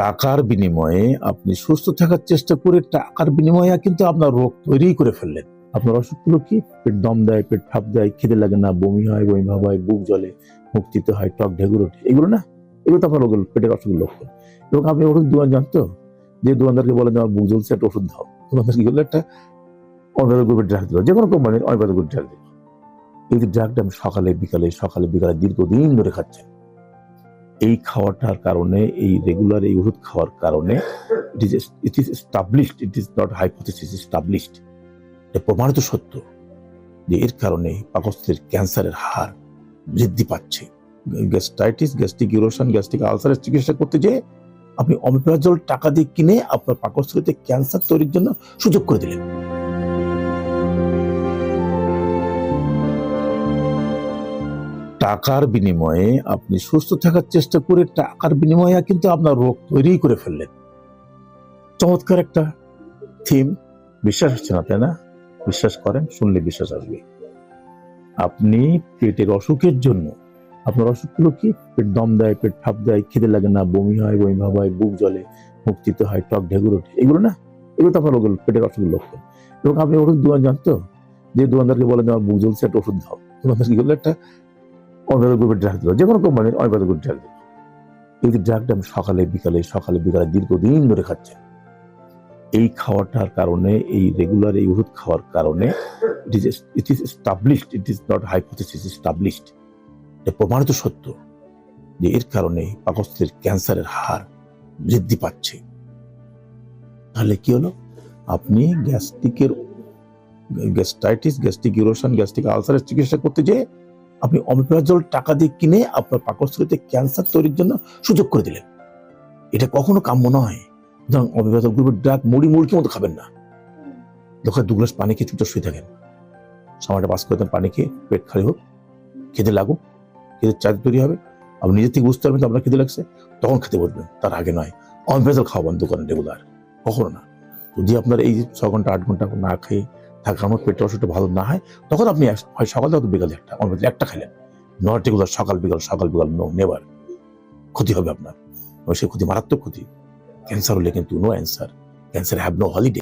টাকার বিনিময়ে আপনি সুস্থ থাকার চেষ্টা করে টাকার বিনিময়ে কিন্তু আপনার রোগ তৈরি করে ফেললেন। আপনার অসুখগুলো কি? পেট দম দেয়, পেট ফাপ দেয় খিদে লাগে না, বমি হয়, বমি ভাব হয়, বুক জলে মুখ চিতে হয় টক ঢেকুর ওঠে। এগুলো না, এগুলো তো আপনার রোগের পেটের অসুখের লক্ষণ। এবং আপনি ওষুধ দোকান জানতো? যে দোকানদারকে বলেন যে, আমার বুক জ্বলছে, একটা ওষুধ দাও। দোকানদার কি করল একটা অনিবার্য গ্রুপের ড্রাগ দিল যে কোনো কোম্পানির অনিবার্য গ্রুপ ড্রাগ দিল এই ড্রাগটা আমি সকালে, বিকালে সকালে, বিকালে দীর্ঘদিন ধরে খাচ্ছেন এই খাওয়াটার কারণে, এই রেগুলার এই ওষুধ খাওয়ার কারণে it is it is established it is not hypothesis established এটা প্রমাণিত সত্য যে এর কারণে পাকস্থলীর ক্যান্সারের হার বৃদ্ধি পাচ্ছে। গ্যাস্ট্রাইটিস গ্যাস্ট্রিক ইউরোশন গ্যাস্ট্রিক আলসারের চিকিৎসা করতে যেয়ে আপনি অমিপ্রাজল টাকা দিয়ে কিনে আপনার পাকস্থলীতে ক্যান্সার তৈরির জন্য সুযোগ করে দিলেন। টাকার বিনিময়ে আপনি সুস্থ থাকার চেষ্টা করে টাকার বিনিময়ে কিন্তু আপনার রোগ তৈরি করে ফেললেন। চমৎকার একটা থিম বিশ্বাস হচ্ছে না, তাই না? বিশ্বাস করেন, শুনলে বিশ্বাস আসবে। আপনি পেটের অসুখের জন্য, আপনার অসুখগুলো কি? পেট দম দেয়, পেট ফাপ দেয়, খিদে লাগে না, বমি হয়, বমি ভাব হয়, বুক জলে মুখ চিতে হয়, টক ঢেকুর ওঠে, এগুলো না? এগুলো তো আপনার রোগের পেটের অসুখের লক্ষণ। এবং আপনি ওষুধ দোকান জানতো যে দোকানদারকে বলেন যে আমার বুক জ্বলছে, একটা ওষুধ দাও। দোকানদার কি করল? একটা অনিবার্য গ্রুপের ড্রাগ দিল যে কোনো কোম্পানির অনিবার্য গ্রুপ ড্রাগ দিল। এই ড্রাগটা আমি সকালে, বিকালে সকালে, বিকালে দীর্ঘদিন ধরে খাচ্ছেন এই খাওয়াটার কারণে, এই রেগুলার এই ওষুধ খাওয়ার কারণে it is it is established it is not hypothesis established এটা প্রমাণিত সত্য যে এর কারণে পাকস্থলীর ক্যান্সারের হার বৃদ্ধি পাচ্ছে। তাহলে কি হলো? আপনি গ্যাস্ট্রিকের, গ্যাস্ট্রাইটিস, গ্যাস্ট্রিক ইউরোশন গ্যাস্ট্রিক আলসারের চিকিৎসা করতে যেয়ে আপনি অমিপ্রাজল টাকা দিয়ে কিনে আপনার পাকস্থলীতে ক্যান্সার তৈরির জন্য সুযোগ করে দিলেন। এটা কখনো কাম্য নয়। সুতরাং অমিপ্রাজল গ্রুপের ড্রাগ মুড়ি মুড়কি মতো খাবেন না। দোকানে দু গ্লাস পানি খেয়ে চুপচাপ শুয়ে থাকেন। সময়টা পাস করে দেন, পানি খেয়ে পেট খালি হোক। খেতে লাগুক। খেতে চাঁদ তৈরি হবে। আপনি নিজের থেকে বুঝতে পারবেন আপনার খেতে লাগছে। তখন খেতে বসবেন। তার আগে নয়। অনভেজাল খাওয়াবেন দোকানে রেগুলার কখনো না। যদি আপনার এই ছ ঘণ্টা, আট ঘণ্টা না খেয়ে থাকা, আমার পেটের অসুখটা ভালো না হয়, তখন আপনি হয় সকাল হয়তো বিকালে একটা, আমার একটা খেলেন নট রেগুলার সকাল বিকাল সকাল বিকাল নো নেবার ক্ষতি হবে আপনার। সেই ক্ষতি, মারাত্মক ক্ষতি। ক্যান্সার হলে কিন্তু no answer cancer have no holiday